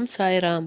ఓం సాయిరామ్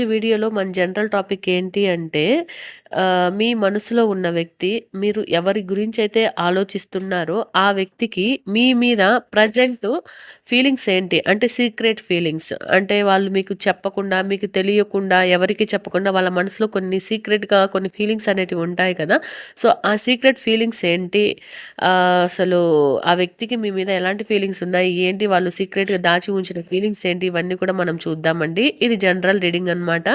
ఈరోజు వీడియోలో మన జనరల్ టాపిక్ ఏంటి అంటే మీ మనసులో ఉన్న వ్యక్తి మీరు ఎవరి గురించి అయితే ఆలోచిస్తున్నారో ఆ వ్యక్తికి మీ మీద ప్రజెంట్ ఫీలింగ్స్ ఏంటి? అంటే సీక్రెట్ ఫీలింగ్స్. అంటే వాళ్ళు మీకు చెప్పకుండా మీకు తెలియకుండా ఎవరికి చెప్పకుండా వాళ్ళ మనసులో కొన్ని సీక్రెట్గా కొన్ని ఫీలింగ్స్ అనేటివి ఉంటాయి కదా. సో ఆ సీక్రెట్ ఫీలింగ్స్ ఏంటి? అసలు ఆ వ్యక్తికి మీ మీద ఎలాంటి ఫీలింగ్స్ ఉన్నాయి? ఏంటి వాళ్ళు సీక్రెట్గా దాచి ఉంచిన ఫీలింగ్స్ ఏంటి? ఇవన్నీ కూడా మనం చూద్దామండి. ఇది జనరల్ రీడింగ్ అనమాట అనమాట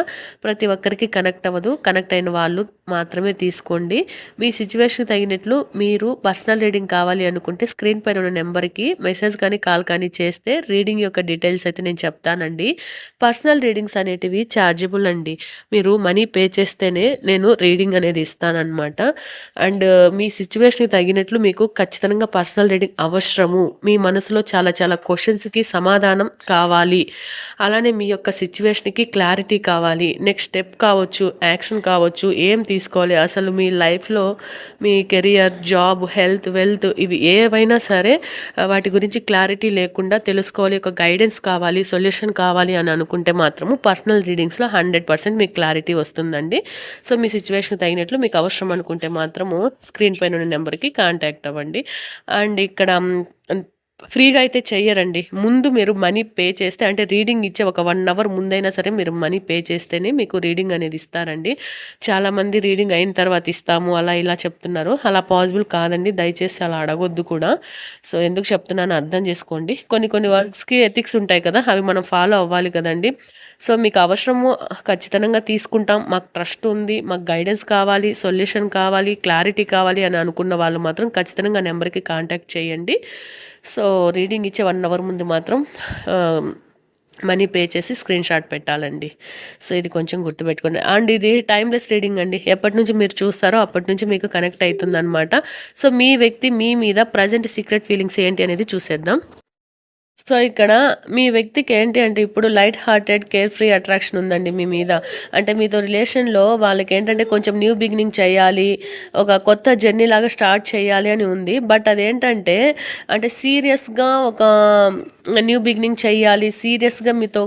ప్రతి ఒక్కరికి కనెక్ట్ అవ్వదు. కనెక్ట్ అయిన వాళ్ళు మాత్రమే తీసుకోండి. మీ సిచ్యువేషన్ తగినట్లు మీరు పర్సనల్ రీడింగ్ కావాలి అనుకుంటే స్క్రీన్ పైన ఉన్న నెంబర్కి మెసేజ్ కానీ కాల్ కానీ చేస్తే రీడింగ్ యొక్క డీటెయిల్స్ అయితే నేను చెప్తానండి. పర్సనల్ రీడింగ్స్ అనేటివి ఛార్జబుల్ అండి. మీరు మనీ పే చేస్తేనే నేను రీడింగ్ అనేది ఇస్తానన్నమాట. అండ్ మీ సిచ్యువేషన్కి తగినట్లు మీకు ఖచ్చితంగా పర్సనల్ రీడింగ్ అవసరము. మీ మనసులో చాలా చాలా క్వశ్చన్స్కి సమాధానం కావాలి. అలానే మీ యొక్క సిచ్యువేషన్కి క్లారిటీ కావాలి. నెక్స్ట్ స్టెప్ కావచ్చు యాక్షన్ కావచ్చు ఏం తీసుకోవాలి? అసలు మీ లైఫ్లో మీ కెరియర్ జాబ్ హెల్త్ వెల్త్ ఇవి ఏవైనా సరే వాటి గురించి క్లారిటీ లేకుండా తెలుసుకోవాలి. ఒక గైడెన్స్ కావాలి సొల్యూషన్ కావాలి అని అనుకుంటే మాత్రము పర్సనల్ రీడింగ్స్లో హండ్రెడ్ పర్సెంట్ మీకు క్లారిటీ వస్తుందండి. సో మీ సిచ్యువేషన్ తగినట్లు మీకు అవసరం అనుకుంటే మాత్రము స్క్రీన్ పైన ఉన్న నెంబర్కి కాంటాక్ట్ అవ్వండి. అండ్ ఇక్కడ ఫ్రీగా అయితే చెయ్యరండి. ముందు మీరు మనీ పే చేస్తే అంటే రీడింగ్ ఇచ్చే ఒక వన్ అవర్ ముందైనా సరే మీరు మనీ పే చేస్తేనే మీకు రీడింగ్ అనేది ఇస్తారండి. చాలామంది రీడింగ్ అయిన తర్వాత ఇస్తాము అలా ఇలా చెప్తున్నారు. అలా పాసిబుల్ కాదండి. దయచేసి అలా అడగొద్దు కూడా. సో ఎందుకు చెప్తున్నాను అర్థం చేసుకోండి. కొన్ని కొన్ని వర్క్స్కి ఎథిక్స్ ఉంటాయి కదా అవి మనం ఫాలో అవ్వాలి కదండి. సో మీకు అవసరము ఖచ్చితంగా తీసుకుంటాం. మాకు ట్రస్ట్ ఉంది మాకు గైడెన్స్ కావాలి సొల్యూషన్ కావాలి క్లారిటీ కావాలి అని అనుకున్న వాళ్ళు మాత్రం ఖచ్చితంగా నెంబర్కి కాంటాక్ట్ చేయండి. సో రీడింగ్ ఇచ్చే వన్ అవర్ ముందు మాత్రం మనీ పే చేసి స్క్రీన్ షాట్ పెట్టాలండి. సో ఇది కొంచెం గుర్తుపెట్టుకోండి. అండ్ ఇది టైమ్లెస్ రీడింగ్ అండి. ఎప్పటి నుంచి మీరు చూస్తారో అప్పటి నుంచి మీకు కనెక్ట్ అవుతుంది సో మీ వ్యక్తి మీ మీద ప్రజెంట్ సీక్రెట్ ఫీలింగ్స్ ఏంటి అనేది చూసేద్దాం. సో ఇక్కడ మీ వ్యక్తికి ఏంటి అంటే ఇప్పుడు light hearted carefree attraction ఉందండి మీ మీద. అంటే మీతో రిలేషన్లో వాళ్ళకి ఏంటంటే కొంచెం న్యూ బిగినింగ్ చేయాలి ఒక కొత్త జర్నీ లాగా స్టార్ట్ చేయాలి అని ఉంది. బట్ అదేంటంటే అంటే సీరియస్గా ఒక న్యూ బిగినింగ్ చేయాలి సీరియస్గా మీతో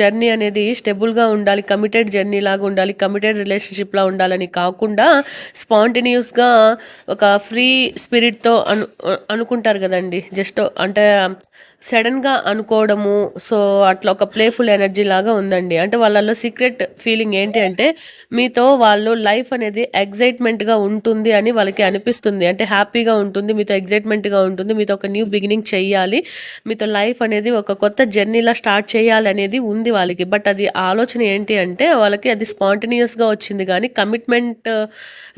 జర్నీ అనేది స్టెబుల్గా ఉండాలి కమిటెడ్ జర్నీ లాగా ఉండాలి కమిటెడ్ రిలేషన్షిప్లా ఉండాలని కాకుండా స్పాంటినియస్గా ఒక ఫ్రీ స్పిరిట్తో అను అనుకుంటారు కదండి. జస్ట్ అంటే సడన్గా అనుకోవడము సో అట్లా ఒక ప్లేఫుల్ ఎనర్జీ లాగా ఉందండి. అంటే వాళ్ళలో సీక్రెట్ ఫీలింగ్ ఏంటి అంటే మీతో వాళ్ళు లైఫ్ అనేది ఎగ్జైట్మెంట్గా ఉంటుంది అని వాళ్ళకి అనిపిస్తుంది. అంటే హ్యాపీగా ఉంటుంది మీతో ఎగ్జైట్మెంట్గా ఉంటుంది మీతో ఒక న్యూ బిగినింగ్ చెయ్యాలి మీతో లైఫ్ అనేది ఒక కొత్త జర్నీలా స్టార్ట్ చేయాలి అనేది ఉంది వాళ్ళకి. బట్ అది ఆలోచన ఏంటి అంటే వాళ్ళకి అది స్పాంటినియస్గా వచ్చింది కానీ కమిట్మెంట్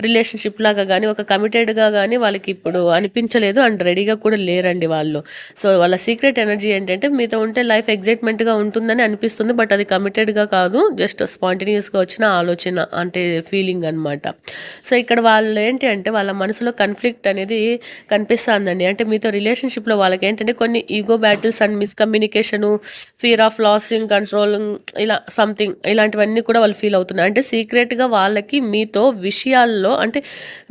రిలేషన్షిప్ లాగా కానీ ఒక కమిటెడ్గా కానీ వాళ్ళకి ఇప్పుడు అనిపించలేదు అండ్ రెడీగా కూడా లేరండి వాళ్ళు. సో వాళ్ళ సీక్రెట్ సీక్రెట్ ఎనర్జీ ఏంటంటే మీతో ఉంటే లైఫ్ ఎగ్జైట్మెంట్గా ఉంటుందని అనిపిస్తుంది బట్ అది కమిటెడ్గా కాదు. జస్ట్ స్పాంటేనియస్గా వచ్చిన ఆలోచన అంటే ఫీలింగ్ అనమాట సో ఇక్కడ వాళ్ళు ఏంటి అంటే వాళ్ళ మనసులో కన్ఫ్లిక్ట్ అనేది కనిపిస్తుందండి. అంటే మీతో రిలేషన్షిప్లో వాళ్ళకి ఏంటంటే కొన్ని ego battles and miscommunication fear of losing controlling ఇలా సంథింగ్ ఇలాంటివన్నీ కూడా వాళ్ళు ఫీల్ అవుతున్నారు. అంటే సీక్రెట్గా వాళ్ళకి మీతో విషయాల్లో అంటే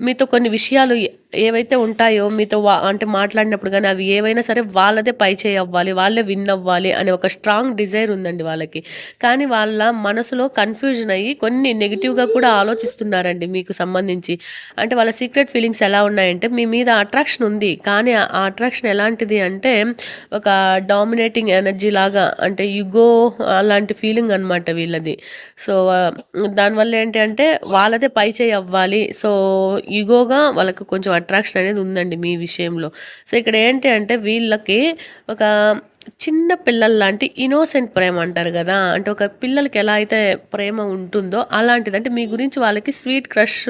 మీతో కొన్ని విషయాలు ఏవైతే ఉంటాయో మీతో వా అంటే మాట్లాడినప్పుడు కానీ అవి ఏవైనా సరే వాళ్ళదే పై చేయి అవ్వాలి వాళ్ళే విన్ అవ్వాలి అనే ఒక స్ట్రాంగ్ డిజైర్ ఉందండి వాళ్ళకి. కానీ వాళ్ళ మనసులో కన్ఫ్యూజన్ అయ్యి కొన్ని నెగిటివ్గా కూడా ఆలోచిస్తున్నారండి మీకు సంబంధించి. అంటే వాళ్ళ సీక్రెట్ ఫీలింగ్స్ ఎలా ఉన్నాయంటే మీ మీద అట్రాక్షన్ ఉంది కానీ ఆ అట్రాక్షన్ ఎలాంటిది అంటే ఒక డామినేటింగ్ ఎనర్జీ లాగా అంటే యుగో అలాంటి ఫీలింగ్ అనమాట వీళ్ళది. సో దానివల్ల ఏంటి అంటే వాళ్ళదే పై చేయి అవ్వాలి. సో యుగోగా వాళ్ళకు కొంచెం అట్రాక్షన్ అనేది ఉందండి మీ విషయంలో. సో ఇక్కడ ఏంటి అంటే వీళ్ళకి ఒక చిన్న పిల్లల్లాంటి ఇన్నోసెంట్ ప్రేమ అంటారు కదా అంటే ఒక పిల్లలకి ఎలా అయితే ప్రేమ ఉంటుందో అలాంటిది. అంటే మీ గురించి వాళ్ళకి స్వీట్ క్రష్,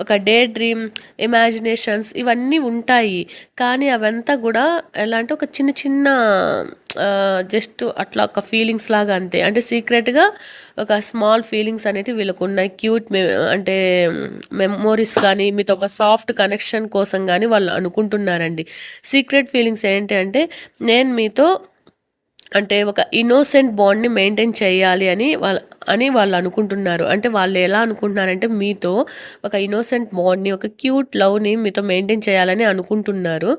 ఒక డే డ్రీమ్, ఇమాజినేషన్స్ ఇవన్నీ ఉంటాయి. కానీ అవంతా కూడా ఎలా అంటే ఒక చిన్న చిన్న జస్ట్ అట్లా ఒక ఫీలింగ్స్ లాగా అంతే. అంటే సీక్రెట్‌గా ఒక స్మాల్ ఫీలింగ్స్ అనేటివి వీళ్ళకున్నాయి. క్యూట్ మె అంటే మెమోరీస్ కానీ, మీతో ఒక సాఫ్ట్ కనెక్షన్ కోసం కానీ వాళ్ళు అనుకుంటున్నారండి. సీక్రెట్ ఫీలింగ్స్ ఏంటి అంటే నేను మీతో అంటే ఒక ఇన్నోసెంట్ బాండ్‌ని మెయింటైన్ చేయాలి అని వాళ్ళ అని వాళ్ళు అనుకుంటున్నారు. అంటే వాళ్ళు ఎలా అనుకుంటున్నారంటే మీతో ఒక ఇన్నోసెంట్ బాండ్‌ని, ఒక క్యూట్ లవ్‌ని మీతో మెయింటైన్ చేయాలని అనుకుంటున్నారు.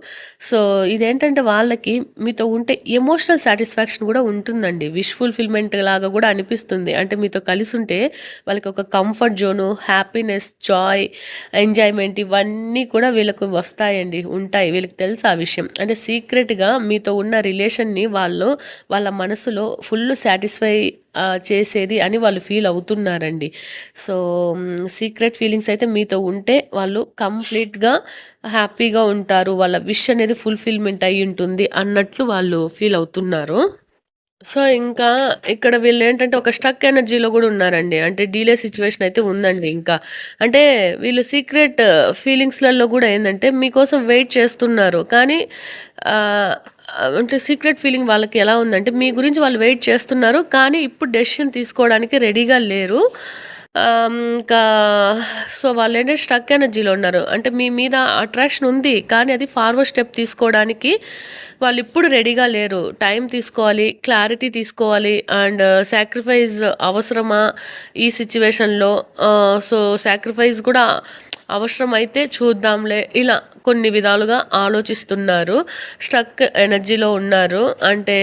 సో, ఇదేంటంటే వాళ్ళకి మీతో ఉంటే ఎమోషనల్ సాటిస్ఫాక్షన్ కూడా ఉంటుందండి. విష్ ఫుల్‌ఫిల్‌మెంట్ లాగా కూడా అనిపిస్తుంది. అంటే మీతో కలిసి ఉంటే వాళ్ళకి ఒక comfort zone, happiness, joy, enjoyment ఇవన్నీ కూడా వీళ్ళకు వస్తాయండి. ఉంటాయి. వీళ్ళకి తెలుసు ఆ విషయం. అంటే సీక్రెట్‌గా మీతో ఉన్న రిలేషన్‌ని వాళ్ళు వాళ్ళ మనసులో ఫుల్ సాటిస్ఫై చేసేది అని వాళ్ళు ఫీల్ అవుతున్నారండి. సో, సీక్రెట్ ఫీలింగ్స్ అయితే మీతో ఉంటే వాళ్ళు కంప్లీట్‌గా హ్యాపీగా ఉంటారు. వాళ్ళ విష్ అనేది ఫుల్‌ఫిల్‌మెంట్ ఉంటుంది అన్నట్లు వాళ్ళు ఫీల్ అవుతున్నారు. సో, ఇంకా ఇక్కడ వీళ్ళు ఏంటంటే ఒక స్టక్ ఎనర్జీలో కూడా ఉన్నారండి. అంటే డీలే సిచ్యువేషన్ అయితే ఉందండి ఇంకా. అంటే వీళ్ళు సీక్రెట్ ఫీలింగ్స్‌లలో కూడా ఏంటంటే మీకోసం వెయిట్ చేస్తున్నారు. కానీ అంటే సీక్రెట్ ఫీలింగ్ వాళ్ళకి ఎలా ఉందంటే మీ గురించి వాళ్ళు వెయిట్ చేస్తున్నారు. కానీ ఇప్పుడు డెసిషన్ తీసుకోవడానికి రెడీగా లేరు. ఇంకా సో, వాళ్ళేంటంటే స్ట్రక్ ఎనర్జీలో ఉన్నారు. అంటే మీ మీద అట్రాక్షన్ ఉంది. కానీ అది ఫార్వర్డ్ స్టెప్ తీసుకోవడానికి వాళ్ళు ఇప్పుడు రెడీగా లేరు. టైం తీసుకోవాలి, క్లారిటీ తీసుకోవాలి అండ్ సాక్రిఫైస్ uh, అవసరమా ఈ సిచ్యువేషన్లో సో, సాక్రిఫైస్ కూడా అవసరమైతే చూద్దాంలే ఇలా కొన్ని విధాలుగా ఆలోచిస్తున్నారు. స్ట్రక్ ఎనర్జీలో ఉన్నారు. అంటే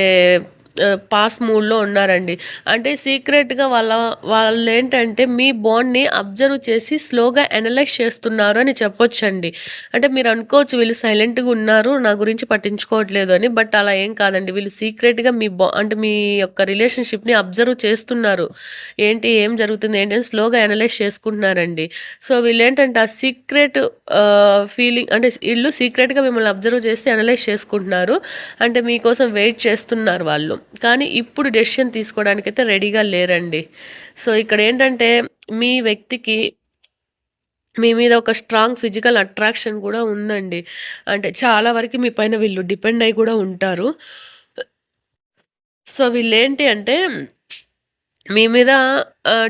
పాస్ మూడ్‌లో ఉన్నారండి. అంటే సీక్రెట్‌గా వాళ్ళ వాళ్ళు ఏంటంటే మీ బాండ్‌ని అబ్జర్వ్ చేసి స్లోగా అనలైజ్ చేస్తున్నారు అని చెప్పొచ్చండి. అంటే మీరు అనుకోవచ్చు వీళ్ళు సైలెంట్‌గా ఉన్నారు. నా గురించి పట్టించుకోవట్లేదు అని. బట్ అలా ఏం కాదండి. వీళ్ళు సీక్రెట్‌గా మీ బా అంటే మీ యొక్క రిలేషన్‌షిప్‌ని అబ్జర్వ్ చేస్తున్నారు. ఏంటి? ఏం జరుగుతుంది? ఏంటి? అని స్లోగా అనలైజ్ చేసుకుంటున్నారండి. సో, వీళ్ళు ఏంటంటే ఆ సీక్రెట్ ఫీలింగ్ అంటే వీళ్ళు సీక్రెట్‌గా మిమ్మల్ని అబ్జర్వ్ చేసి అనలైజ్ చేసుకుంటున్నారు. అంటే మీకోసం వెయిట్ చేస్తున్నారు వాళ్ళు. కానీ ఇప్పుడు డెసిషన్ తీసుకోవడానికైతే రెడీగా లేరండి. సో, ఇక్కడ ఏంటంటే మీ వ్యక్తికి మీ మీద ఒక స్ట్రాంగ్ ఫిజికల్ అట్రాక్షన్ కూడా ఉందండి. అంటే చాలా వరకు మీ పైన వీళ్ళు డిపెండ్ అయ్యి కూడా ఉంటారు. సో, వీళ్ళేంటి అంటే మీ మీద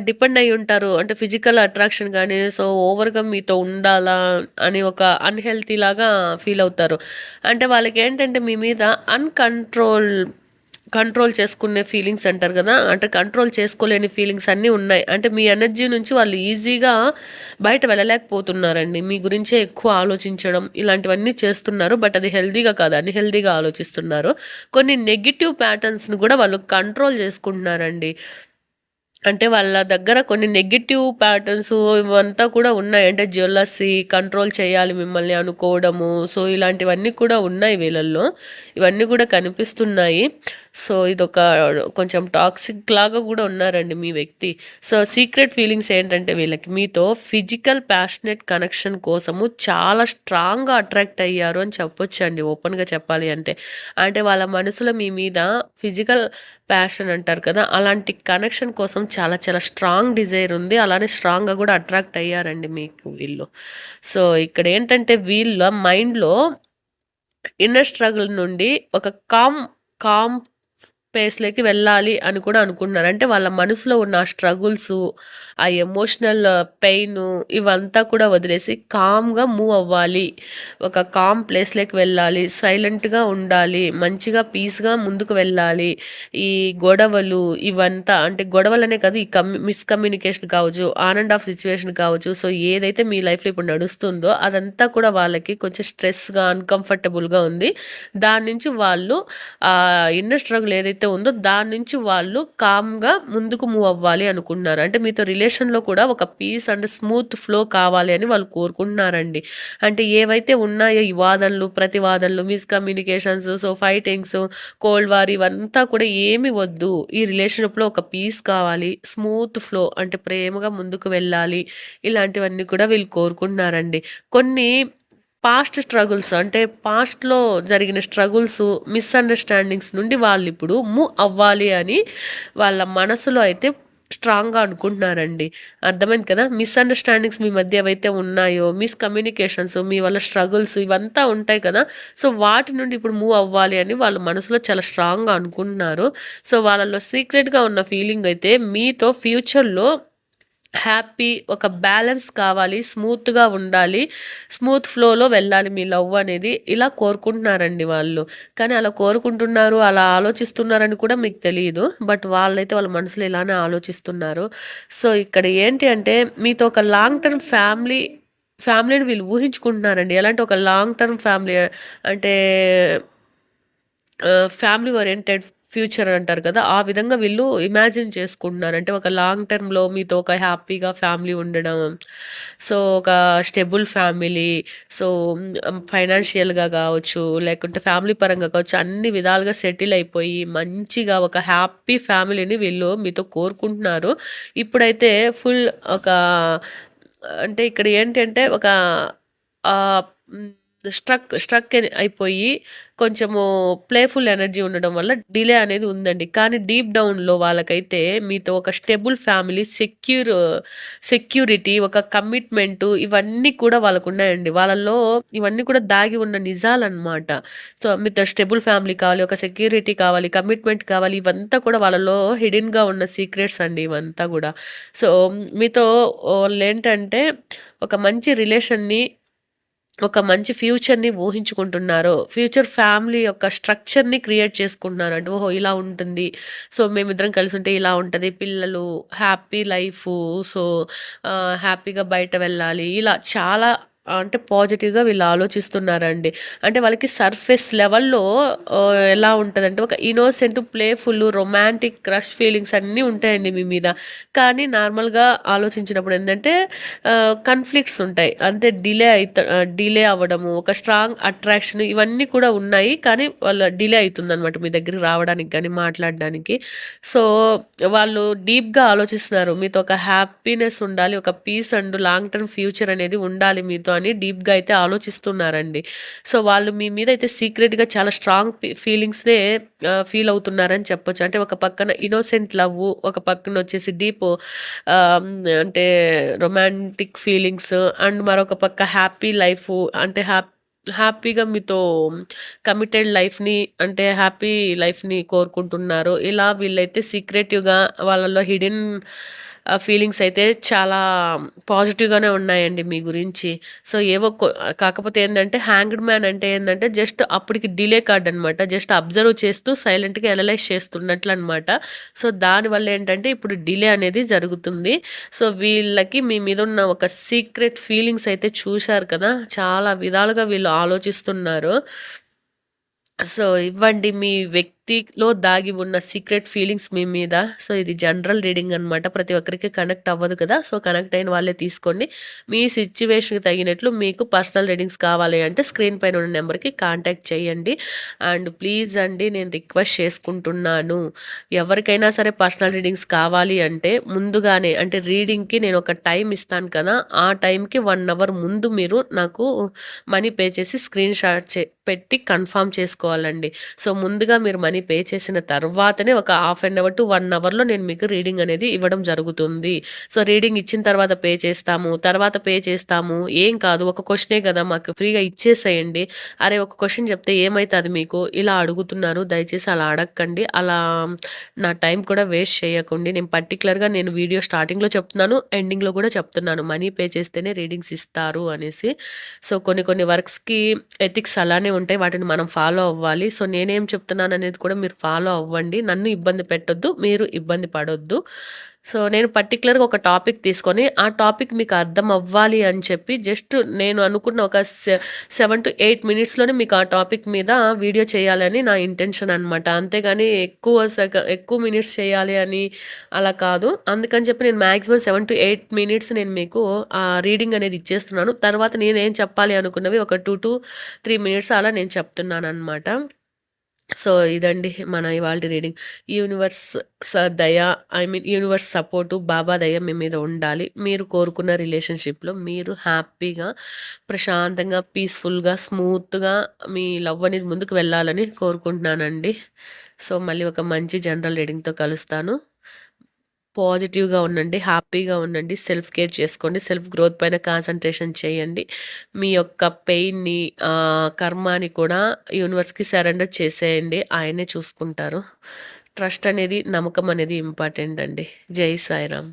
డిపెండ్ అయ్యి ఉంటారు. అంటే ఫిజికల్ అట్రాక్షన్ కానీ సో, ఓవర్‌గా మీతో ఉండాలా అని ఒక అన్‌హెల్తీ లాగా ఫీల్ అవుతారు. అంటే వాళ్ళకేంటంటే మీ మీద అన్‌కంట్రోల్ కంట్రోల్ చేసుకునే ఫీలింగ్స్ అంటారు కదా అంటే కంట్రోల్ చేసుకోలేని ఫీలింగ్స్ అన్నీ ఉన్నాయి. అంటే మీ ఎనర్జీ నుంచి వాళ్ళు ఈజీగా బయట వెళ్ళలేకపోతున్నారండి. మీ గురించే ఎక్కువ ఆలోచించడం ఇలాంటివన్నీ చేస్తున్నారు. బట్ అది హెల్దీగా కాదు. అన్హెల్దీగా ఆలోచిస్తున్నారు. కొన్ని నెగిటివ్ ప్యాటర్న్స్‌ని కూడా వాళ్ళు కంట్రోల్ చేసుకుంటున్నారండి. అంటే వాళ్ళ దగ్గర కొన్ని నెగెటివ్ ప్యాటర్న్స్ ఇవంతా కూడా ఉన్నాయి. అంటే జెలసీ, కంట్రోల్ చేయాలి మిమ్మల్ని అనుకోవడము. సో, ఇలాంటివన్నీ కూడా ఉన్నాయి వీళ్ళల్లో. ఇవన్నీ కూడా కనిపిస్తున్నాయి. సో, ఇదొక కొంచెం టాక్సిక్ లాగా కూడా ఉన్నారండి మీ వ్యక్తి. సో, సీక్రెట్ ఫీలింగ్స్ ఏంటంటే వీళ్ళకి మీతో ఫిజికల్ ప్యాషనేట్ కనెక్షన్ కోసము చాలా స్ట్రాంగ్‌గా అట్రాక్ట్ అయ్యారు అని చెప్పొచ్చండి ఓపెన్‌గా చెప్పాలి అంటే. అంటే వాళ్ళ మనసులో మీ మీద ఫిజికల్ ప్యాషన్ అంటారు కదా! అలాంటి కనెక్షన్ కోసం చాలా చాలా స్ట్రాంగ్ డిజైర్ ఉంది. అలానే స్ట్రాంగ్‌గా కూడా అట్రాక్ట్ అయ్యారండి మీకు వీళ్ళు. సో, ఇక్కడ ఏంటంటే వీళ్ళ మైండ్‌లో ఇన్నర్ స్ట్రగుల్ నుండి ఒక కామ్ కామ్ ప్లేస్లోకి వెళ్ళాలి అని కూడా అనుకుంటున్నారు. అంటే వాళ్ళ మనసులో ఉన్న ఆ స్ట్రగుల్స్ ఆ ఎమోషనల్ పెయిన్ ఇవంతా కూడా వదిలేసి కామ్‌గా మూవ్ అవ్వాలి. ఒక కామ్ ప్లేస్‌లోకి వెళ్ళాలి. సైలెంట్‌గా ఉండాలి. మంచిగా పీస్‌గా ముందుకు వెళ్ళాలి. ఈ గొడవలు ఇవంతా అంటే గొడవలనే కాదు ఈ కమ్యూ మిస్‌కమ్యూనికేషన్ కావచ్చు, ఆన్ అండ్ ఆఫ్ సిచ్యువేషన్ కావచ్చు. సో, ఏదైతే మీ లైఫ్‌లో ఇప్పుడు నడుస్తుందో అదంతా కూడా వాళ్ళకి కొంచెం స్ట్రెస్‌గా, అన్‌కంఫర్టబుల్‌గా ఉంది. దాని నుంచి వాళ్ళు ఇన్నర్ స్ట్రగుల్ ఏదైతే ఉందో దాని నుంచి వాళ్ళు కామ్‌గా ముందుకు మూవ్ అవ్వాలి అనుకున్నారు అంటే మీతో రిలేషన్‌లో కూడా ఒక పీస్ అండ్ స్మూత్ ఫ్లో కావాలి అని వాళ్ళు కోరుకుంటున్నారండి. అంటే ఏవైతే ఉన్నాయో ఈ వాదనలు, ప్రతివాదనలు, miscommunications, so, fightings, cold war ఇవంతా కూడా ఏమి వద్దు. ఈ రిలేషన్‌షిప్‌లో ఒక పీస్ కావాలి. స్మూత్ ఫ్లో అంటే ప్రేమగా ముందుకు వెళ్ళాలి. ఇలాంటివన్నీ కూడా వీళ్ళు కోరుకుంటున్నారండి. కొన్ని పాస్ట్ స్ట్రగుల్స్ అంటే పాస్ట్‌లో జరిగిన స్ట్రగుల్స్, మిస్‌అండర్‌స్టాండింగ్స్ నుండి వాళ్ళు ఇప్పుడు మూవ్ అవ్వాలి అని వాళ్ళ మనసులో అయితే స్ట్రాంగ్‌గా అనుకుంటున్నారండి. అర్థమైంది కదా! మిస్‌అండర్‌స్టాండింగ్స్ మీ మధ్య ఏవైతే ఉన్నాయో, మిస్‌కమ్యూనికేషన్స్ మీ వల్ల స్ట్రగుల్స్ ఇవంతా ఉంటాయి కదా! సో, వాటి నుండి ఇప్పుడు మూవ్ అవ్వాలి అని వాళ్ళ మనసులో చాలా స్ట్రాంగ్‌గా అనుకుంటున్నారు. సో, వాళ్ళలో సీక్రెట్‌గా ఉన్న ఫీలింగ్ అయితే మీతో ఫ్యూచర్‌లో హ్యాపీ ఒక బ్యాలెన్స్ కావాలి. స్మూత్‌గా ఉండాలి. స్మూత్ ఫ్లోలో వెళ్ళాలి మీ లవ్ అనేది. ఇలా కోరుకుంటున్నారండి వాళ్ళు. కానీ అలా కోరుకుంటున్నారు, అలా ఆలోచిస్తున్నారని కూడా మీకు తెలియదు బట్ వాళ్ళైతే వాళ్ళ మనసులో ఇలానే ఆలోచిస్తున్నారు. సో, ఇక్కడ ఏంటి అంటే మీతో ఒక లాంగ్ టర్మ్ ఫ్యామిలీ ఫ్యామిలీని వీళ్ళు ఊహించుకుంటున్నారండి. ఎలాంటి ఒక లాంగ్ టర్మ్ ఫ్యామిలీ అంటే ఫ్యామిలీ ఓరియెంటెడ్ ఫ్యూచర్ అంటారు కదా! ఆ విధంగా వీళ్ళు ఇమాజిన్ చేసుకుంటున్నారు. అంటే ఒక లాంగ్ టర్మ్‌లో మీతో ఒక హ్యాపీగా ఫ్యామిలీ ఉండడం. సో, ఒక స్టెబుల్ ఫ్యామిలీ. సో, ఫైనాన్షియల్‌గా కావచ్చు లేకుంటే ఫ్యామిలీ పరంగా కావచ్చు, అన్ని విధాలుగా సెటిల్ అయిపోయి మంచిగా ఒక హ్యాపీ ఫ్యామిలీని వీళ్ళు మీతో కోరుకుంటున్నారు. ఇప్పుడైతే ఫుల్ ఒక అంటే ఇక్కడ ఏంటంటే ఒక స్ట్రక్ స్ట్రక్ అయిపోయి కొంచెము ప్లేఫుల్ ఎనర్జీ ఉండడం వల్ల డిలే అనేది ఉందండి. కానీ డీప్ డౌన్‌లో వాళ్ళకైతే మీతో ఒక స్టెబుల్ ఫ్యామిలీ, సెక్యూర్ సెక్యూరిటీ, ఒక కమిట్మెంటు ఇవన్నీ కూడా వాళ్ళకున్నాయండి. వాళ్ళలో ఇవన్నీ కూడా దాగి ఉన్న నిజాలన్నమాట సో, మీతో స్టెబుల్ ఫ్యామిలీ కావాలి, ఒక సెక్యూరిటీ కావాలి, కమిట్మెంట్ కావాలి. ఇవంతా కూడా వాళ్ళలో హిడెన్‌గా ఉన్న సీక్రెట్స్ అండి ఇవంతా కూడా సో, మీతో వాళ్ళు ఏంటంటే ఒక మంచి రిలేషన్‌ని ఒక మంచి ఫ్యూచర్‌ని ఊహించుకుంటున్నారు. ఫ్యూచర్ ఫ్యామిలీ యొక్క స్ట్రక్చర్‌ని క్రియేట్ చేసుకుంటున్నారు. అంటే ఓహో! ఇలా ఉంటుంది. సో, మేమిద్దరం కలిసి ఉంటే ఇలా ఉంటుంది పిల్లలు, హ్యాపీ లైఫ్ సో, హ్యాపీగా బయట వెళ్ళాలి. ఇలా చాలా అంటే పాజిటివ్‌గా వీళ్ళు ఆలోచిస్తున్నారండి. అంటే వాళ్ళకి సర్ఫేస్ లెవెల్‌లో ఎలా ఉంటుందంటే ఒక innocent, playful, romantic crush feelings అన్నీ ఉంటాయండి మీ మీద. కానీ నార్మల్‌గా ఆలోచించినప్పుడు ఏంటంటే కన్ఫ్లిక్ట్స్ ఉంటాయి. అంటే డిలే అవుత డిలే అవ్వడము, ఒక స్ట్రాంగ్ అట్రాక్షన్ ఇవన్నీ కూడా ఉన్నాయి. కానీ వాళ్ళ డిలే అవుతుందనమాట మీ దగ్గరికి రావడానికి కానీ మాట్లాడడానికి. సో, వాళ్ళు డీప్‌గా ఆలోచిస్తున్నారు. మీతో ఒక హ్యాపీనెస్ ఉండాలి. ఒక peace and long term future అనేది ఉండాలి మీతో అని డీప్‌గా అయితే ఆలోచిస్తున్నారండి. సో, వాళ్ళు మీ మీద అయితే సీక్రెట్‌గా చాలా స్ట్రాంగ్ ఫీ ఫీలింగ్స్‌నే ఫీల్ అవుతున్నారని చెప్పొచ్చు. అంటే ఒక పక్కన ఇన్నోసెంట్ లవ్ ఒక పక్కన వచ్చేసి డీప్ అంటే రొమాంటిక్ ఫీలింగ్స్ అండ్ మరొక పక్క హ్యాపీ లైఫ్ అంటే హ్యాపీ హ్యాపీగా మీతో కమిటెడ్ లైఫ్‌ని అంటే హ్యాపీ లైఫ్‌ని కోరుకుంటున్నారు. ఇలా వీళ్ళైతే సీక్రెటివ్‌గా వాళ్ళలో హిడెన్ ఫీలింగ్స్ అయితే చాలా పాజిటివ్‌గానే ఉన్నాయండి మీ గురించి. సో, ఏవో కాకపోతే ఏంటంటే హ్యాంగ్డ్ మ్యాన్ అంటే ఏంటంటే జస్ట్ అప్పటికి డిలే కార్డ్ అనమాట. జస్ట్ అబ్జర్వ్ చేస్తూ సైలెంట్‌గా అనలైజ్ చేస్తున్నట్లనమాట. సో, దానివల్ల ఏంటంటే ఇప్పుడు డిలే అనేది జరుగుతుంది. సో, వీళ్ళకి మీ మీద ఉన్న ఒక సీక్రెట్ ఫీలింగ్స్ అయితే చూశారు కదా! చాలా విధాలుగా వీళ్ళు ఆలోచిస్తున్నారు. సో, ఇవ్వండి మీ వ్యక్తిలో దాగి ఉన్న సీక్రెట్ ఫీలింగ్స్ మీ మీద. సో, ఇది జనరల్ రీడింగ్ అనమాట. ప్రతి ఒక్కరికి కనెక్ట్ అవ్వదు కదా! సో, కనెక్ట్ అయిన వాళ్ళే తీసుకోండి. మీ సిచ్యువేషన్కి తగినట్లు మీకు పర్సనల్ రీడింగ్స్ కావాలి అంటే స్క్రీన్ పైన ఉన్న నెంబర్‌కి కాంటాక్ట్ చేయండి. అండ్ ప్లీజ్ అండి నేను రిక్వెస్ట్ చేసుకుంటున్నాను. ఎవరికైనా సరే పర్సనల్ రీడింగ్స్ కావాలి అంటే ముందుగానే అంటే రీడింగ్‌కి నేను ఒక టైం ఇస్తాను కదా! ఆ టైంకి వన్ అవర్ ముందు మీరు నాకు మనీ పే చేసి స్క్రీన్ షాట్ చే పెట్టి కన్ఫర్మ్ చేసుకోవాలండి. సో, ముందుగా మీరు మనీ మనీ పే చేసిన తర్వాతనే ఒక half an hour to one అవర్‌లో నేను మీకు రీడింగ్ అనేది ఇవ్వడం జరుగుతుంది. సో, రీడింగ్ ఇచ్చిన తర్వాత పే చేస్తాము. తర్వాత పే చేస్తాము. ఏం కాదు ఒక క్వశ్చనే కదా! మాకు ఫ్రీగా ఇచ్చేసేయండి. అరే! ఒక క్వశ్చన్ చెప్తే ఏమవుతుంది మీకు? ఇలా అడుగుతున్నారు. దయచేసి అలా అడగకండి. అలా నా టైం కూడా వేస్ట్ చేయకండి. నేను పర్టిక్యులర్‌గా నేను వీడియో స్టార్టింగ్‌లో చెప్తున్నాను. ఎండింగ్‌లో కూడా చెప్తున్నాను. మనీ పే చేస్తేనే రీడింగ్స్ ఇస్తారు అనేసి. సో, కొన్ని కొన్ని వర్క్స్‌కి ఎథిక్స్ అలానే ఉంటాయి. వాటిని మనం ఫాలో అవ్వాలి. సో, నేనేం చెప్తున్నాను అనేది కూడా మీరు ఫాలో అవ్వండి. నన్ను ఇబ్బంది పెట్టొద్దు. మీరు ఇబ్బంది పడొద్దు. సో, నేను పర్టిక్యులర్‌గా ఒక టాపిక్ తీసుకొని ఆ టాపిక్ మీకు అర్థం అవ్వాలి అని చెప్పి జస్ట్ నేను అనుకున్న ఒక సె 7-8 మినిట్స్‌లోనే మీకు ఆ టాపిక్ మీద వీడియో చేయాలని నా ఇంటెన్షన్ అనమాట. అంతేగాని ఎక్కువ ఎక్కువ మినిట్స్ చేయాలి అని అలా కాదు. అందుకని చెప్పి నేను మాక్సిమం 7-8 మినిట్స్ నేను మీకు ఆ రీడింగ్ అనేది ఇచ్చేస్తున్నాను. తర్వాత నేనేం చెప్పాలి అనుకున్నవి ఒక 2-3 మినిట్స్ అలా నేను చెప్తున్నాను అనమాట సో ఇదండి మన ఇవాళ రీడింగ్. యూనివర్స్ స దయ ఐ మీన్ యూనివర్స్ సపోర్టు బాబా దయ మీ మీద ఉండాలి. మీరు కోరుకున్న రిలేషన్షిప్లో మీరు హ్యాపీగా ప్రశాంతంగా పీస్ఫుల్గా స్మూత్గా మీ లవ్ అనేది ముందుకు వెళ్ళాలని కోరుకుంటున్నానండి. సో మళ్ళీ ఒక మంచి జనరల్ రీడింగ్తో కలుస్తాను. పాజిటివ్గా ఉండండి హ్యాపీగా ఉండండి సెల్ఫ్ కేర్ చేసుకోండి సెల్ఫ్ గ్రోత్ పైన కాన్సన్ట్రేషన్ చేయండి. మీ యొక్క పెయిన్ని కర్మాని కూడా యూనివర్స్కి సరెండర్ చేసేయండి ఆయనే చూసుకుంటారు. ట్రస్ట్ అనేది నమ్మకం అనేది ఇంపార్టెంట్ అండి. జై సాయిరామ్.